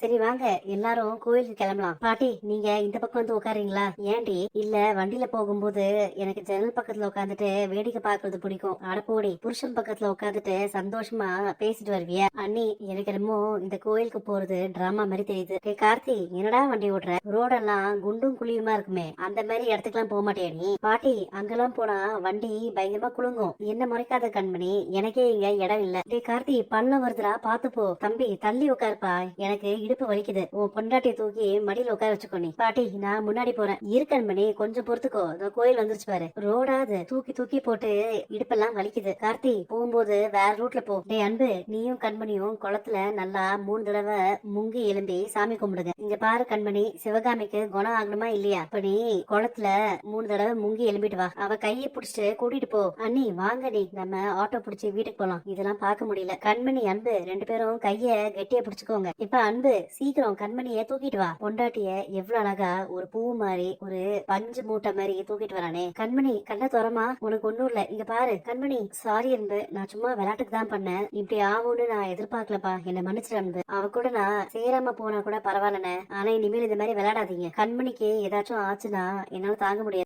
சரி வாங்க. எல்லாரும் கோயிலுக்கு கிளம்பலாம். பாட்டி நீங்க இந்த பக்கம் வந்து உட்காருங்களா ஏன்டி? இல்ல வண்டியில போகும்போது எனக்கு ஜன்னல் பக்கத்துல உட்காந்துட்டு வேடிக்கை பாக்குறது பிடிக்கும். அடப்போடி புருஷன் பக்கத்துல உட்காந்துட்டு சந்தோஷமா பேசிட்டு வருவியா? அண்ணி எனக்கு என்னமோ இந்த கோயிலுக்கு போறது டிராமா மாதிரி தெரியுது. டேய் கார்த்தி என்னடா வண்டி ஓடுற ரோடெல்லாம் குண்டும் குழியுமா இருக்குமே? அந்த மாதிரி இடத்துக்குலாம் போக மாட்டேன் நீ? பாட்டி அங்கெல்லாம் போனா வண்டி பயங்கரமா குலுங்கும். என்ன முறைக்காத கண்மணி? எனக்கே இங்க இடம் இல்ல. டேய் கார்த்தி பள்ளம் வருதுடா. பாத்து போ. தம்பி தள்ளி உட்காருப்பா. எனக்கு இடுப்பு வலிக்குது. உன் பொண்டாட்டிய தூக்கி மடியில உட்கார வச்சுக்கோ நீ. பாட்டி நான் முன்னாடி போறேன். இரு கண்மணி கொஞ்சம் பொறுத்துக்கோ. இந்த கோயில் வந்துருச்சு பாரு. ரோடாது தூக்கி தூக்கி போட்டு இடுப்பெல்லாம் வலிக்குது. கார்த்தி போகும்போது வேற ரூட்ல போ. டே அன்பு நீயும் கண்மணியும் குளத்துல நல்லா மூணு தடவை முங்கி எலும்பி சாமி கும்பிடுங்க. இங்க பாரு கண்மணி சிவகாமிக்கு குணம் ஆகணுமா இல்லையா? இப்ப நீ குளத்துல மூணு தடவை முங்கி எலும்பிட்டு வா. அவ கையை புடிச்சிட்டு கூட்டிட்டு போ. அண்ணி வாங்க நீ நம்ம ஆட்டோ புடிச்சு வீட்டுக்கு போலாம். இதெல்லாம் பார்க்க முடியல. கண்மணி அன்பு ரெண்டு பேரும் கைய கெட்டியா புடிச்சுக்கோங்க. இப்ப அன்பு சீக்கிரம் கண்மணிய தூக்கிட்டு வா. பொண்டாட்டிய எவ்வளவு அழகா ஒரு பூ மாதிரி ஒரு பஞ்சு மூட்டை மாதிரி தூக்கிட்டு வரானே. கண்மணி கண்ண துறமா? உனக்கு ஒண்ணும் இல்ல. இங்க பாரு. கண்மணி சாரி அன்பு. நான் சும்மா விளையாட்டுக்கு தான் பண்ணேன். இப்படி ஆகும்னு நான் எதிர்பார்க்கலப்பா. என்ன மன்னிச்சிரு அன்பு. அவ கூட நான் சேராம போனா கூட பரவாயில்லண்ணே. ஆனா இனிமேல் இந்த மாதிரி விளையாடாதீங்க. கண்மணிக்கு ஏதாச்சும் ஆச்சுன்னா என்னால தாங்க முடியாது.